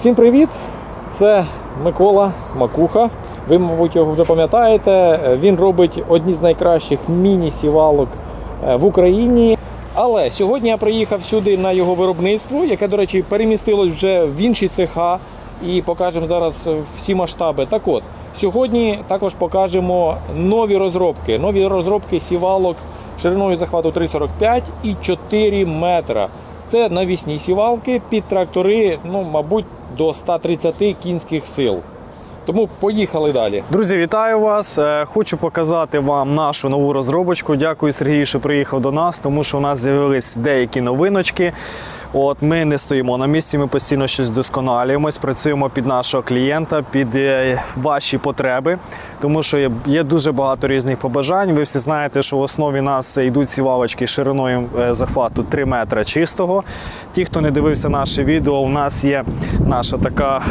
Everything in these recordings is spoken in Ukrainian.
Всім привіт! Це Микола Макуха. Ви, мабуть, його вже пам'ятаєте. Він робить одні з найкращих міні-сівалок е, в Україні. Але сьогодні я приїхав сюди на його виробництво, яке, до речі, перемістилось вже в інші цеха. І покажемо зараз всі масштаби. Так от, сьогодні також покажемо нові розробки. Нові розробки сівалок шириною захвату 3,45 і 4 метра. Це навісні сівалки під трактори, ну, мабуть, до 130 кінських сил. Тому поїхали далі. Друзі, вітаю вас! Е, Хочу показати вам нашу нову розробочку. Дякую, Сергію, що приїхав до нас, тому що у нас з'явились деякі новиночки. От ми не стоїмо на місці, ми постійно щось вдосконалюємось, працюємо під нашого клієнта, під е, ваші потреби, тому що є, є дуже багато різних побажань. Ви всі знаєте, що в основі нас йдуть сівалочки шириною е, захвату 3 метра чистого. Ті, хто не дивився наше відео, у нас є наша така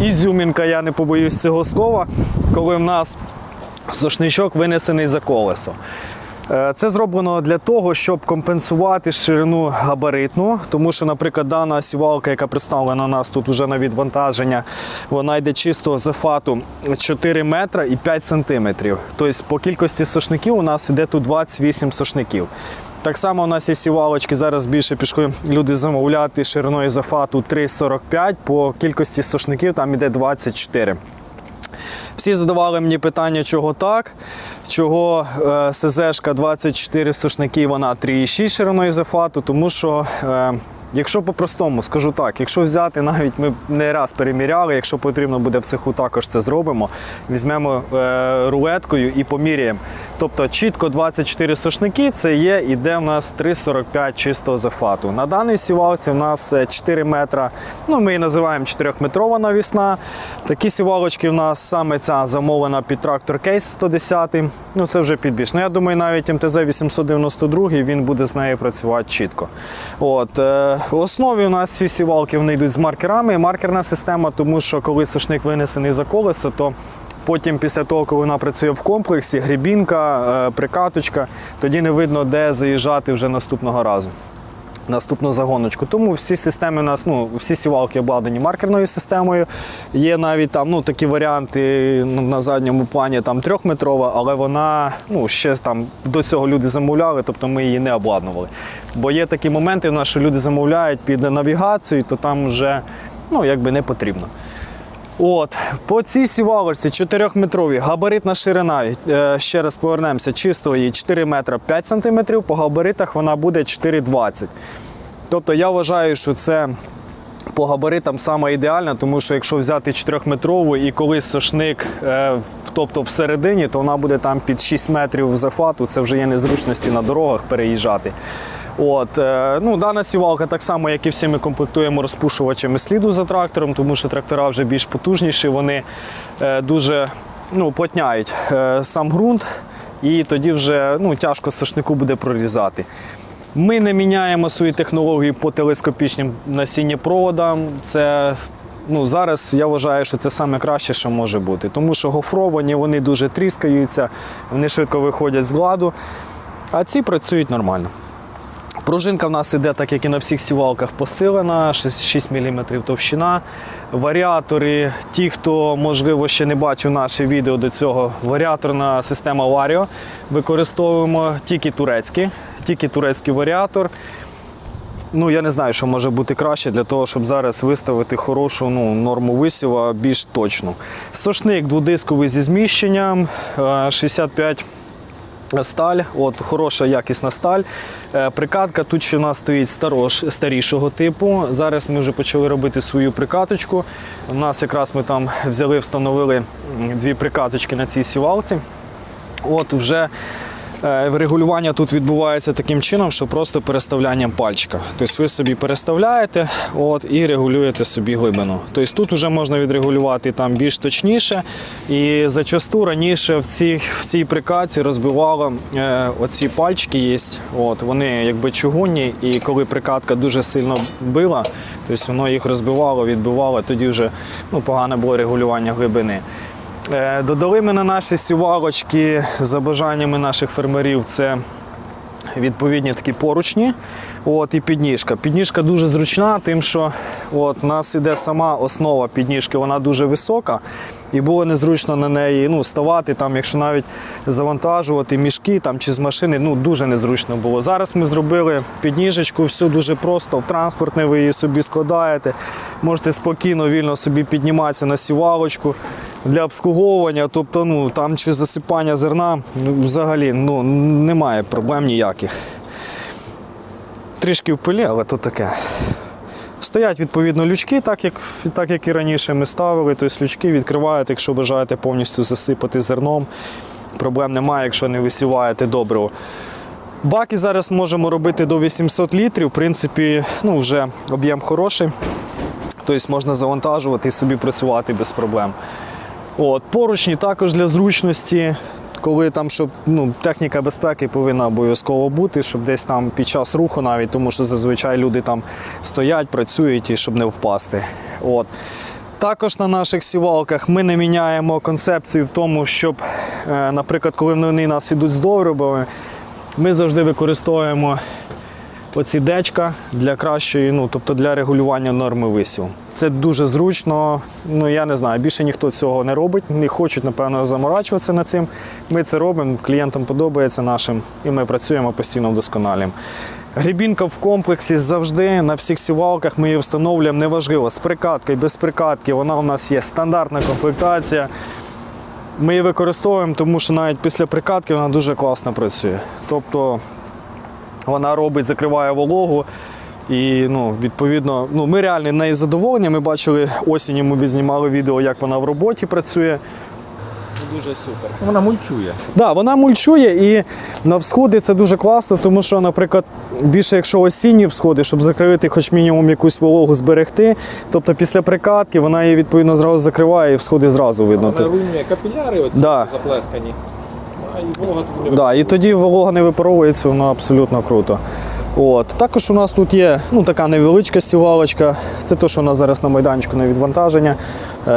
е, ізюмінка, я не побоюсь цього слова, коли в нас сошничок винесений за колесо. Е, Це зроблено для того, щоб компенсувати ширину габаритну, тому що, наприклад, дана сівалка, яка представлена у нас тут уже на відвантаження, вона йде чисто з фату 4 метра і 5 сантиметрів. Тобто по кількості сошників у нас йде тут 28 сошників. Так само у нас є сівалочки, зараз більше пішли люди замовляти шириною зафату 3,45, по кількості сошників там йде 24. Всі задавали мені питання, чого так, чого е, СЗшка 24 сушники, вона 3,6 шириною зафату, тому що. Е, Якщо по-простому скажу так, якщо взяти, навіть ми не раз переміряли, якщо потрібно буде в цеху, також це зробимо. Візьмемо е, рулеткою і поміряємо. Тобто чітко 24 сошники це є, іде в нас 3,45 чистого зафату. На даній сівалці в нас е, 4 метра, ну ми її називаємо 4-метрова навісна. Такі сівалочки в нас саме ця замовлена під трактор кейс 110. Ну це вже підбільш. Ну я думаю, навіть МТЗ 892 він буде з нею працювати чітко. От, е, в основі у нас всі сівалки вони йдуть з маркерами. Маркерна система, тому що коли сушник винесений за колесо, то Потім, після того, коли вона працює в комплексі, грібінка, е, прикаточка, тоді не видно, де заїжджати вже наступного разу. Наступну загоночку. Тому всі системи у нас, ну, всі сівалки обладнані маркерною системою. Є навіть там ну, такі варіанти на задньому плані там трьохметрова, але вона ну, ще там до цього люди замовляли, тобто ми її не обладнували. Бо є такі моменти в нас, що люди замовляють під навігацію, то там вже ну, якби не потрібно. От, по цій сівалочці 4-метрові габаритна ширина. е, Ще раз повернемося, чистого її 4 метра 5 сантиметрів, по габаритах вона буде 4,20. Тобто я вважаю, що це по габаритам саме ідеально, тому що якщо взяти 4-метрову і коли сошник, е, тобто всередині, то вона буде там під 6 метрів зафату, це вже є незручності на дорогах переїжджати. От, е, ну, дана сівалка так само, як і всі ми комплектуємо розпушувачами сліду за трактором, тому що трактора вже більш потужніші, вони е, дуже ну, плотняють е, сам ґрунт, і тоді вже ну, тяжко сошнику буде прорізати. Ми не міняємо свої технології по телескопічним насіннєпроводам. Це ну, зараз я вважаю, що це саме краще, що може бути. Тому що гофровані вони дуже тріскаються, вони швидко виходять з ладу, а ці працюють нормально. Пружинка в нас іде, так як і на всіх сівалках, посилена, 6, 6 мм товщина. Варіатори, ті, хто, можливо, ще не бачив наше відео до цього, варіаторна система Vario. Використовуємо тільки турецькі, тільки турецький варіатор. Ну, я не знаю, що може бути краще для того, щоб зараз виставити хорошу ну, норму висіва більш точну. Сошник дводисковий зі зміщенням, е, 65 сталь, от хороша якісна сталь. Е, Прикатка тут ще у нас стоїть старош, старішого типу. Зараз ми вже почали робити свою прикаточку. У нас якраз ми там взяли, встановили дві прикаточки на цій сівалці. От вже регулювання тут відбувається таким чином, що просто переставлянням пальчика. Тобто ви собі переставляєте от, і регулюєте собі глибину. Тобто тут вже можна відрегулювати там більш точніше. І зачасту раніше в цій, в цій прикаці розбивало е, оці пальчики є. От, вони якби чугунні, і коли прикатка дуже сильно била, тобто воно їх розбивало, відбивало, тоді вже ну, погане було регулювання глибини. Е, Додали ми на наші сівалочки за бажаннями наших фермерів. Це відповідні такі поручні. От, і підніжка. Підніжка дуже зручна, тим, що от, у нас іде сама основа підніжки, вона дуже висока. І було незручно на неї ну, ставати, там, якщо навіть завантажувати мішки там, чи з машини, ну, дуже незручно було. Зараз ми зробили підніжечку, все дуже просто. В транспортне ви її собі складаєте. Можете спокійно, вільно собі підніматися на сівалочку для обслуговування. Тобто, ну, там чи засипання зерна ну, взагалі ну, немає проблем ніяких. Трішки в пилі, але то таке. Стоять відповідно лючки, так як, так як і раніше ми ставили. Тобто лючки відкриваєте, якщо бажаєте повністю засипати зерном. Проблем немає, якщо не висіваєте добриво. Баки зараз можемо робити до 800 літрів. В принципі, ну, вже об'єм хороший. Тобто можна завантажувати і собі працювати без проблем. От, поручні також для зручності, коли там, щоб ну, техніка безпеки повинна обов'язково бути, щоб десь там під час руху навіть, тому що зазвичай люди там стоять, працюють і щоб не впасти. От. Також на наших сівалках ми не міняємо концепцію в тому, щоб, е, наприклад, коли вони нас йдуть з довробами, ми завжди використовуємо оці дечка для кращої, ну тобто для регулювання норми висіву. Це дуже зручно. Ну я не знаю, більше ніхто цього не робить. Не хочуть, напевно, заморачуватися над цим. Ми це робимо, клієнтам подобається нашим, і ми працюємо постійно вдосконалюємо. Грібінка в комплексі завжди на всіх сівалках ми її встановлюємо неважливо з прикаткою, без прикатки. Вона у нас є стандартна комплектація. Ми її використовуємо, тому що навіть після прикатки вона дуже класно працює. Тобто вона робить, закриває вологу. І ну, відповідно, ну, ми реально нею задоволені. Ми бачили осінню, ми відзнімали відео, як вона в роботі працює. Дуже супер. Вона мульчує. Да, вона мульчує і на всходи це дуже класно, тому що, наприклад, більше якщо осінні всходи, щоб закрити хоч мінімум якусь вологу зберегти. Тобто після прикатки вона її відповідно зразу закриває і всходи зразу видно. Вона руйнує капіляри оці Да. заплескані. І Да, і тоді волога не випаровується, воно абсолютно круто. От. Також у нас тут є ну, така невеличка сівалочка. Це те, що у нас зараз на майданчику на відвантаження. Е,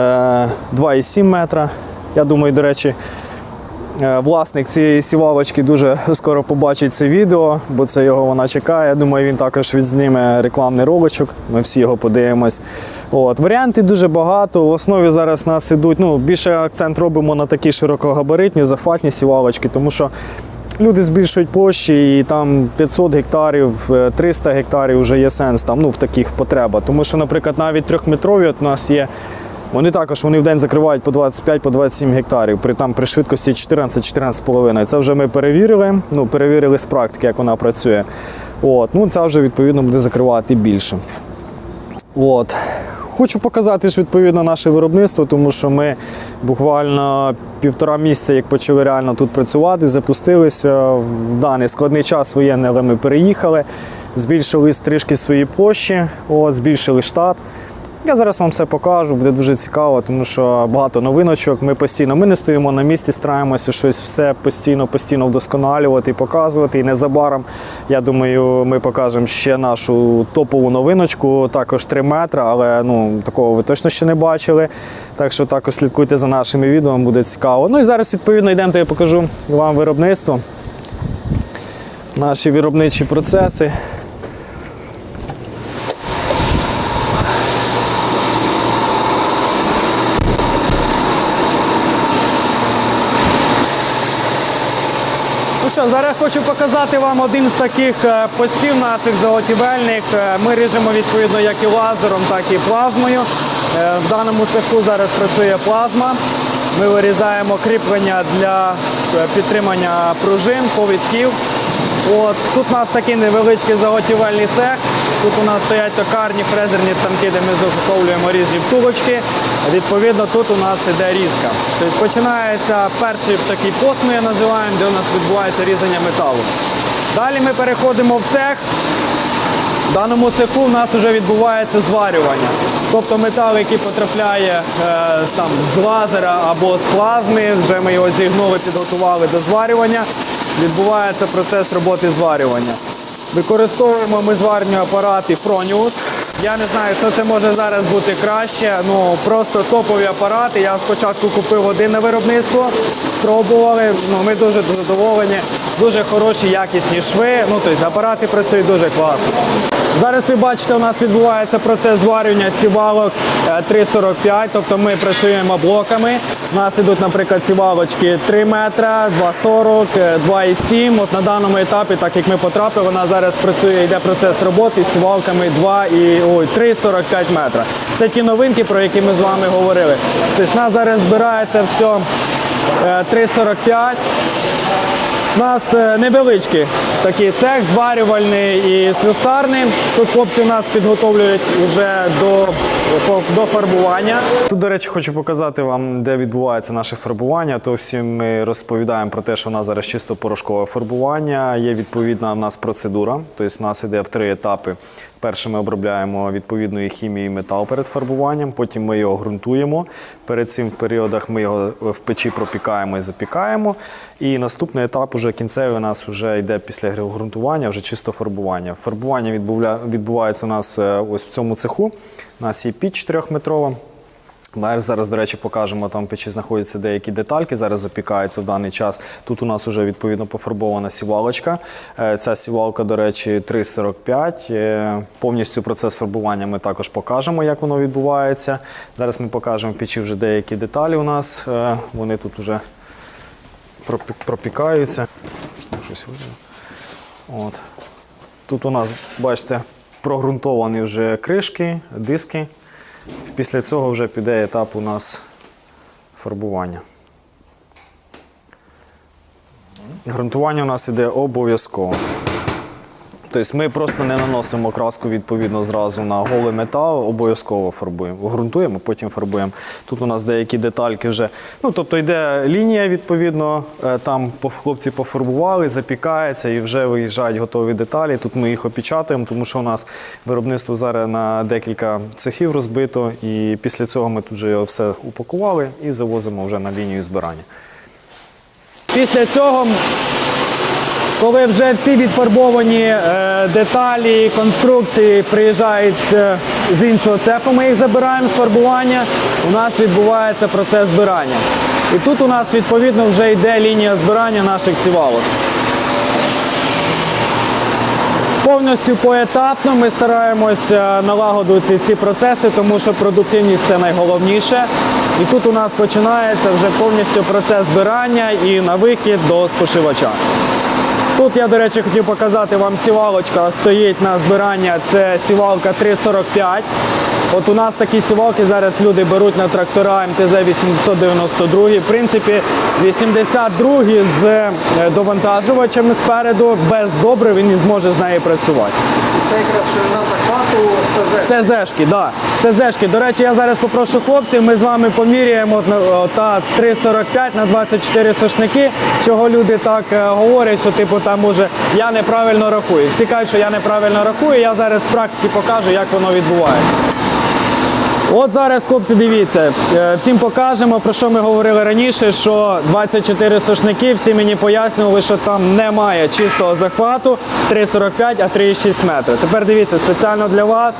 2,7 метра. Я думаю, до речі, е, власник цієї сівалочки дуже скоро побачить це відео, бо це його вона чекає. Я думаю, він також відзніме рекламний роличок. Ми всі його подивимось. От. Варіантів дуже багато. В основі зараз нас ідуть. Ну, більше акцент робимо на такі широкогабаритні, захватні сівалочки, тому що Люди збільшують площі, і там 500 гектарів, е, 300 гектарів вже є сенс там, ну, в таких потребах. Тому що, наприклад, навіть трьохметрові от у нас є. Вони також вони в день закривають по 25-27 гектарів при, там, при швидкості 14-14,5. Це вже ми перевірили. Ну, перевірили з практики, як вона працює. От, ну, це вже відповідно буде закривати більше. От. Хочу показати ж відповідно наше виробництво, тому що ми буквально півтора місяця, як почали реально тут працювати, запустилися в даний складний час воєнний, але ми переїхали, збільшили трішки свої площі, от, збільшили штат. Я зараз вам все покажу, буде дуже цікаво, тому що багато новиночок. Ми постійно ми не стоїмо на місці, стараємося щось все постійно, постійно вдосконалювати і показувати. І незабаром, я думаю, ми покажемо ще нашу топову новиночку, також 3 метри, але ну такого ви точно ще не бачили. Так що також слідкуйте за нашими відео, буде цікаво. Ну і зараз відповідно йдемо, то я покажу вам виробництво. Наші виробничі процеси. Що, зараз хочу показати вам один з таких е, постів наших заготівельних. Е, Ми ріжемо відповідно як і лазером, так і плазмою. Е, В даному цеху зараз працює плазма. Ми вирізаємо кріплення для підтримання пружин, повідків. От. Тут у нас такий невеличкий заготівельний цех. Тут у нас стоять токарні фрезерні станки, де ми заготовлюємо різні втулочки. Відповідно, тут у нас іде різка. Тобто починається перший такий пост, ми його називаємо, де у нас відбувається різання металу. Далі ми переходимо в цех. В даному цеху у нас вже відбувається зварювання. Тобто метал, який потрапляє е, там, з лазера або з плазми, вже ми його зігнули, підготували до зварювання. Відбувається процес роботи зварювання. Використовуємо ми зварні апарати Fronius. Я не знаю, що це може зараз бути краще. Ну просто топові апарати. Я спочатку купив один на виробництво, спробували. Ну, ми дуже задоволені. Дуже хороші, якісні шви. Ну, тобто апарати працюють дуже класно. Зараз ви бачите, у нас відбувається процес зварювання сівалок е, 3,45, тобто ми працюємо блоками. У нас ідуть, наприклад, сівалочки 3 метра, 2,40, е, 2,7. От на даному етапі, так як ми потрапили, вона зараз працює, йде процес роботи з сівалками 2 і ой, 3,45 метра. Це ті новинки, про які ми з вами говорили. Тобто у нас зараз збирається все е, 3,45. У нас е, невеличкий такий цех, зварювальний і слюсарний. Тут хлопці у нас підготовлюють вже до, до фарбування. Тут, до речі, хочу показати вам, де відбувається наше фарбування. То всі ми розповідаємо про те, що у нас зараз чисто порошкове фарбування. Є відповідна в нас процедура. Тобто у нас іде в три етапи. Перше ми обробляємо відповідною хімією метал перед фарбуванням, потім ми його ґрунтуємо. Перед цим в періодах ми його в печі пропікаємо і запікаємо. І наступний етап, уже кінцевий, у нас вже йде після ґрунтування, вже чисто фарбування. Фарбування відбувається у нас е, ось в цьому цеху. У нас є піч 4-метрова. Ми зараз, до речі, покажемо, там печі знаходяться деякі детальки, зараз запікаються в даний час. Тут у нас вже відповідно пофарбована сівалочка. Е, Ця сівалка, до речі, 3,45. Е, Повністю процес фарбування ми також покажемо, як воно відбувається. Зараз ми покажемо в печі вже деякі деталі у нас. Е, Вони тут вже пропікаються. От. Тут у нас, бачите, прогрунтовані вже кришки, диски. Після цього вже піде етап у нас фарбування. Грунтування у нас іде обов'язково. Тобто ми просто не наносимо краску відповідно зразу на голий метал, обов'язково фарбуємо. Грунтуємо, потім фарбуємо. Тут у нас деякі детальки вже. Ну, тобто йде лінія, відповідно, е, там хлопці пофарбували, запікається і вже виїжджають готові деталі. Тут ми їх опечатуємо, тому що у нас виробництво зараз на декілька цехів розбито. І після цього ми тут вже його все упакували і завозимо вже на лінію збирання. Після цього коли вже всі відфарбовані е, деталі, конструкції приїжджають е, з іншого цеху, ми їх забираємо з фарбування, у нас відбувається процес збирання. І тут у нас відповідно вже йде лінія збирання наших сівалок. Повністю поетапно ми стараємося налагодити ці процеси, тому що продуктивність це найголовніше. І тут у нас починається вже повністю процес збирання і на вихід до споживача. Тут я, до речі, хотів показати вам сівалочка стоїть на збирання. Це сівалка 345. От у нас такі сівалки зараз люди беруть на трактора МТЗ 892. В принципі, 82 з е, довантажувачами спереду, без добрив він не зможе з нею працювати. Це якраз ширина захвату СЗ. СЗшки, да. СЗшки. До речі, я зараз попрошу хлопців, ми з вами поміряємо та 3,45 на 24 сошники. Чого люди так е, говорять, що типу там може я неправильно рахую. Всі кажуть, що я неправильно рахую, я зараз з практики покажу, як воно відбувається. От зараз, хлопці, дивіться, е, всім покажемо, про що ми говорили раніше, що 24 сошники, всі мені пояснювали, що там немає чистого захвату 3,45, а 3,6 метри. Тепер дивіться, спеціально для вас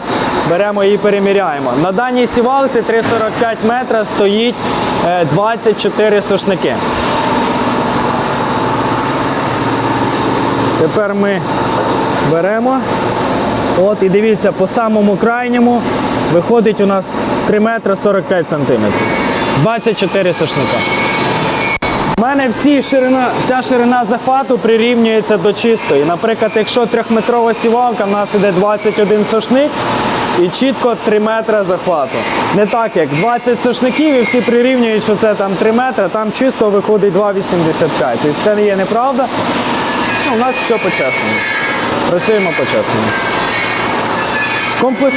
беремо і переміряємо. На даній сівалці 3,45 метра стоїть е, 24 сошники. Тепер ми беремо. От і дивіться, по самому крайньому виходить у нас 3 метри 45 сантиметрів. 24 сошника. У мене всі ширина, вся ширина захвату прирівнюється до чистої. Наприклад, якщо трьохметрова сівалка, в нас іде 21 сошник і чітко 3 метри захвату. Не так, як 20 сошників і всі прирівнюють, що це там 3 метри, там чисто виходить 2,85. Тобто це не є неправда. Ну, у нас все по-чесному. Працюємо по-чесному. Комплект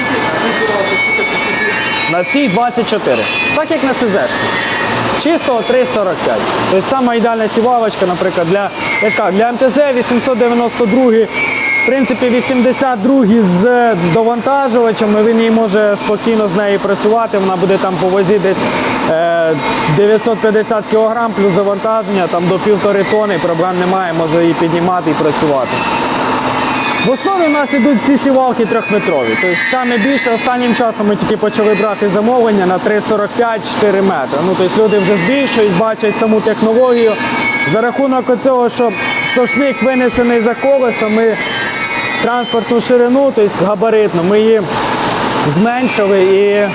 на цій 24. Так як на СЗшці. Чистого 3,45. Тобто сама ідеальна сівалочка, наприклад, для, я для МТЗ 892, в принципі, 82 з довантажувачами, він її може спокійно з нею працювати, вона буде там по вазі десь е, 950 кг плюс завантаження, там до півтори тони, проблем немає, може її піднімати і працювати. В основі у нас ідуть всі сівалки трьохметрові. Тобто саме більше останнім часом ми тільки почали брати замовлення на 3,45-4 метри. Ну, тобто люди вже збільшують, бачать саму технологію. За рахунок цього, що сошник винесений за колесо, ми транспортну ширину, тобто габаритну, ми її зменшили і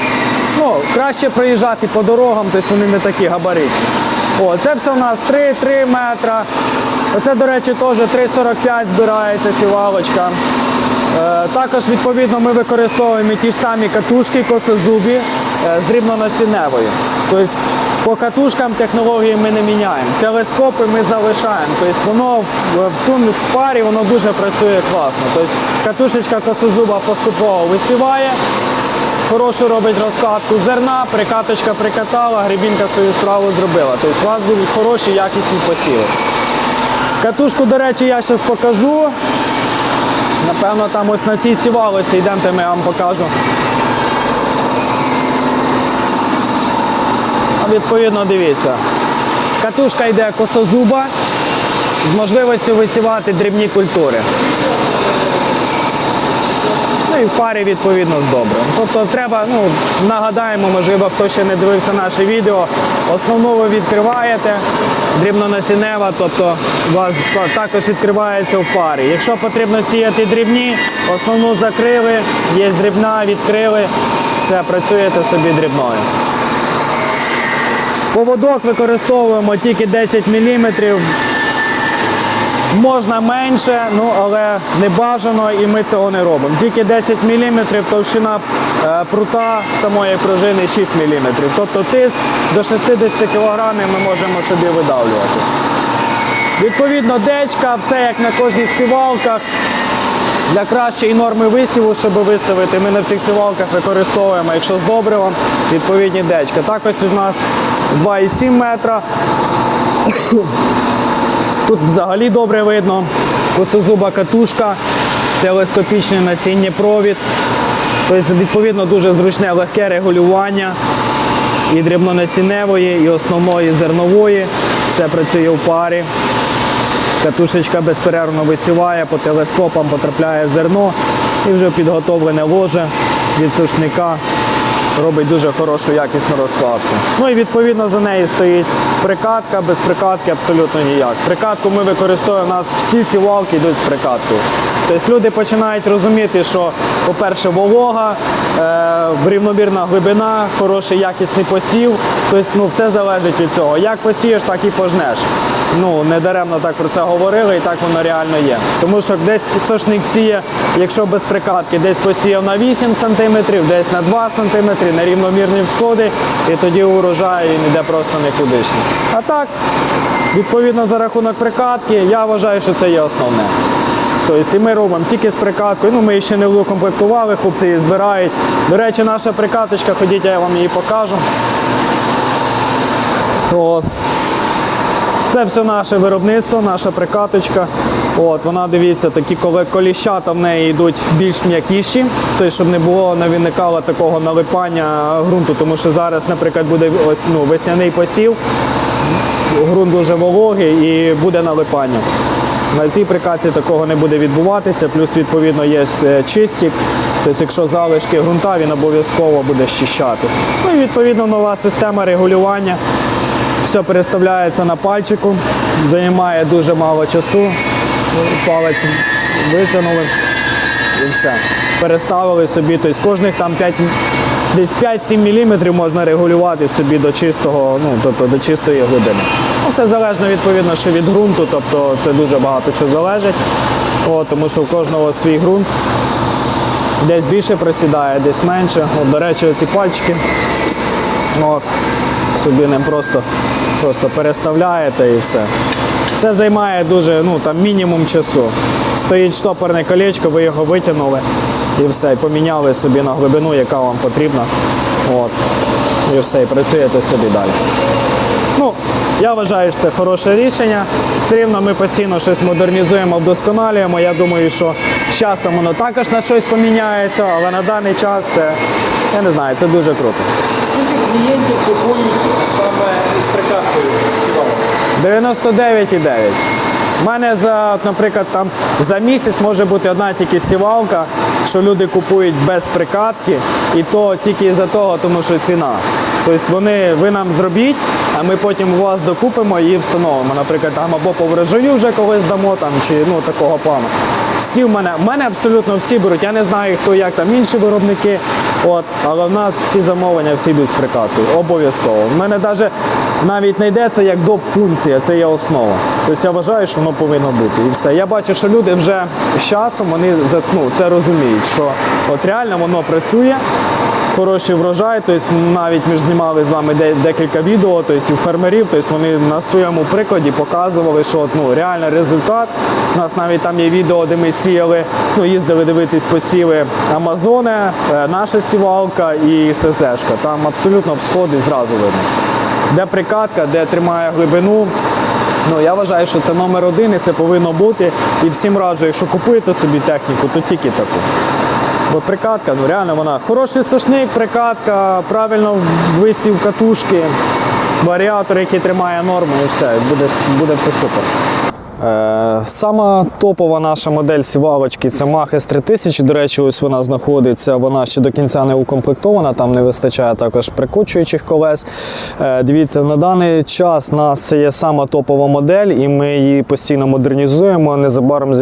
ну, краще проїжджати по дорогам, тобто вони не такі габаритні. О, це все у нас 3-3 метра. Оце, до речі, теж 3,45 збирається сівалочка. Е, Також відповідно ми використовуємо ті ж самі катушки косозубі е, з рівнонасінневою. Тобто по катушкам технології ми не міняємо. Телескопи ми залишаємо. Тобто воно в сумі в парі воно дуже працює класно. Тобто катушечка косозуба поступово висіває, хорошу робить розкатку зерна, прикаточка прикатала, грибінка свою справу зробила. Тобто у вас будуть хороші якісні посіви. Катушку, до речі, я зараз покажу. Напевно, там ось на цій сівалоці йдемте, ми вам покажу. Відповідно, дивіться. Катушка йде косозуба з можливістю висівати дрібні культури. Ну і в парі відповідно з добрим. Тобто треба, ну, нагадаємо, можливо, хто ще не дивився наше відео. Основну відкриваєте, дрібнонасінева, тобто у вас також відкривається в парі. Якщо потрібно сіяти дрібні, основну закрили, є дрібна, відкрили, все, працюєте собі дрібною. Поводок використовуємо тільки 10 мм. Можна менше, ну але не бажано і ми цього не робимо. Тільки 10 мм товщина е, прута самої пружини 6 мм. Тобто тиск до 60 кг ми можемо собі видавлювати. Відповідно, дечка, все як на кожних сівалках. Для кращої норми висіву, щоб виставити, ми на всіх сівалках використовуємо, якщо з добривом, відповідні дечка. Так ось у нас 2,7 метра. Тут взагалі добре видно. Косозуба катушка, телескопічний насіння провід. Тобто, відповідно, дуже зручне легке регулювання і дрібнонасінневої, і основної зернової. Все працює в парі. Катушечка безперервно висіває, по телескопам потрапляє зерно і вже підготовлене ложе від сушника робить дуже хорошу якісну розкладку. Ну і відповідно за нею стоїть прикатка, без прикатки абсолютно ніяк. Прикатку ми використовуємо, у нас всі сівалки йдуть з прикаткою. Тобто люди починають розуміти, що, по-перше, волога, е, рівномірна глибина, хороший якісний посів. Тобто ну, все залежить від цього. Як посієш, так і пожнеш. Ну, не даремно так про це говорили, і так воно реально є. Тому що десь сошник сіє, якщо без прикатки, десь посіяв на 8 см, десь на 2 см, на рівномірні всходи, і тоді урожай він йде просто нікудишній. А так, відповідно за рахунок прикатки, я вважаю, що це є основне. Тобто і ми робимо тільки з прикаткою. Ну, ми ще не укомплектували, хлопці її збирають. До речі, наша прикаточка, ходіть, я вам її покажу. От. Це все наше виробництво, наша прикаточка. От, вона дивіться, такі коліщата в неї йдуть більш м'якіші, тобто, щоб не було не виникало такого налипання ґрунту, тому що зараз, наприклад, буде ось ну, весняний посів, ґрунт дуже вологий і буде налипання. На цій прикаці такого не буде відбуватися, плюс відповідно є е, чистік. Тобто, якщо залишки ґрунта, він обов'язково буде щищати. Ну і відповідно нова система регулювання. Все переставляється на пальчику, займає дуже мало часу. Палець витягнули і все. Переставили собі, тобто кожних там 5, десь 5-7 мм можна регулювати собі до чистого, ну, тобто до чистої глибини. Ну, все залежно відповідно, що від ґрунту, тобто це дуже багато чого залежить, О, тому що у кожного свій ґрунт. Десь більше просідає, десь менше. От, до речі, оці пальчики. От, собі ним просто, просто переставляєте і все. Все займає дуже, ну там мінімум часу. Стоїть штопорне колечко, ви його витягнули і все, і поміняли собі на глибину, яка вам потрібна. От. І все, і працюєте собі далі. Ну, я вважаю, що це хороше рішення. Все рівно ми постійно щось модернізуємо, вдосконалюємо. Я думаю, що з часом воно також на щось поміняється, але на даний час це, я не знаю, це дуже круто. Скільки клієнтів купують саме із прикаткою 99,9. У мене за, наприклад, там за місяць може бути одна тільки сівалка, що люди купують без прикатки, і то тільки із-за того, тому що ціна. Тобто вони, ви нам зробіть, а ми потім у вас докупимо і встановимо. Наприклад, там або по врожаю вже когось дамо, там, чи ну, такого плану. Всі в мене, в мене абсолютно всі беруть. Я не знаю, хто як там інші виробники. От, але в нас всі замовлення всі йдуть з прикаткою. Обов'язково. В мене навіть навіть не йдеться як доп функція, це є основа. Тобто я вважаю, що воно повинно бути. І все. Я бачу, що люди вже з часом вони ну, це розуміють, що от реально воно працює. Хороший врожай, тобто навіть ми ж знімали з вами декілька відео, тобто у фермерів, тобто вони на своєму прикладі показували, що ну, реально результат. У нас навіть там є відео, де ми сіяли, ну, їздили дивитись посіви Амазони, е, наша сівалка і СЗшка. Там абсолютно всходи зразу видно. Де прикатка, де тримає глибину. Ну, я вважаю, що це номер один і це повинно бути. І всім раджу, якщо купуєте собі техніку, то тільки таку. Бо прикатка, ну реально вона хороший сошник, прикатка, правильно висів катушки, варіатор, який тримає норму, і все, буде, буде все супер. Е, сама топова наша модель сівалочки це Mach S3000. До речі, ось вона знаходиться. Вона ще до кінця не укомплектована, там не вистачає також прикочуючих колес. Е, дивіться, на даний час у нас це є сама топова модель, і ми її постійно модернізуємо. Незабаром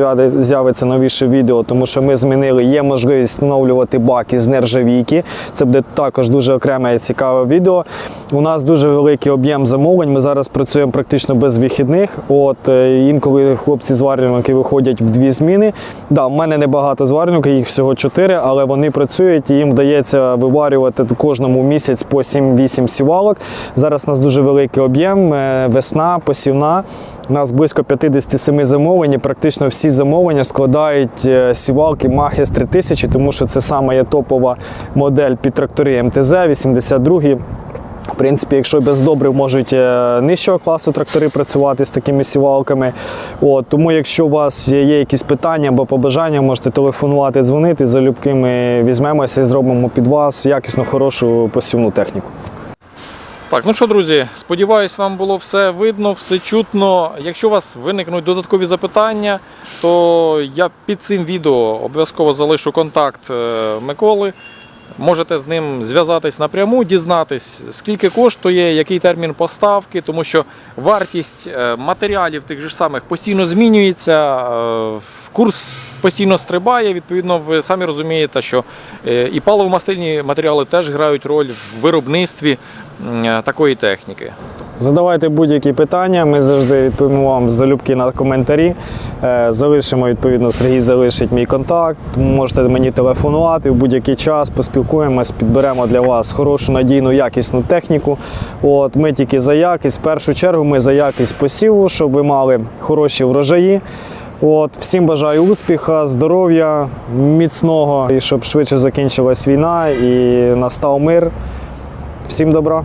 з'явиться новіше відео, тому що ми змінили. Є можливість встановлювати баки з нержавійки. Це буде також дуже окреме і цікаве відео. У нас дуже великий об'єм замовлень. Ми зараз працюємо практично без вихідних. От е, інколи хлопці зварювальники виходять в дві зміни. Да, в мене небагато зварювальників, їх всього чотири, але вони працюють і їм вдається виварювати кожному місяць по 7-8 сівалок. Зараз у нас дуже великий об'єм, е, весна, посівна. У нас близько 57 замовлень. і Практично всі замовлення складають е, сівалки Mach S3000, тому що це саме є топова модель під трактори МТЗ 82 в принципі, якщо без добрив можуть е, нижчого класу трактори працювати з такими сівалками. От, тому, якщо у вас є, якісь питання або побажання, можете телефонувати, дзвонити. Залюбки ми візьмемося і зробимо під вас якісно хорошу посівну техніку. Так, ну що, друзі, сподіваюсь, вам було все видно, все чутно. Якщо у вас виникнуть додаткові запитання, то я під цим відео обов'язково залишу контакт е, Миколи. Можете з ним зв'язатись напряму, дізнатись, скільки коштує, який термін поставки, тому що вартість е, матеріалів тих же самих постійно змінюється, е, курс постійно стрибає. Відповідно, ви самі розумієте, що е, і паливомастильні матеріали теж грають роль в виробництві такої техніки. Задавайте будь-які питання, ми завжди відповімо вам залюбки на коментарі. Е, Залишимо відповідно, Сергій залишить мій контакт. Можете мені телефонувати в будь-який час, поспілкуємось, підберемо для вас хорошу, надійну, якісну техніку. От, ми тільки за якість. В першу чергу ми за якість посіву, щоб ви мали хороші врожаї. От, всім бажаю успіха, здоров'я, міцного і щоб швидше закінчилась війна і настав мир. Всім добра.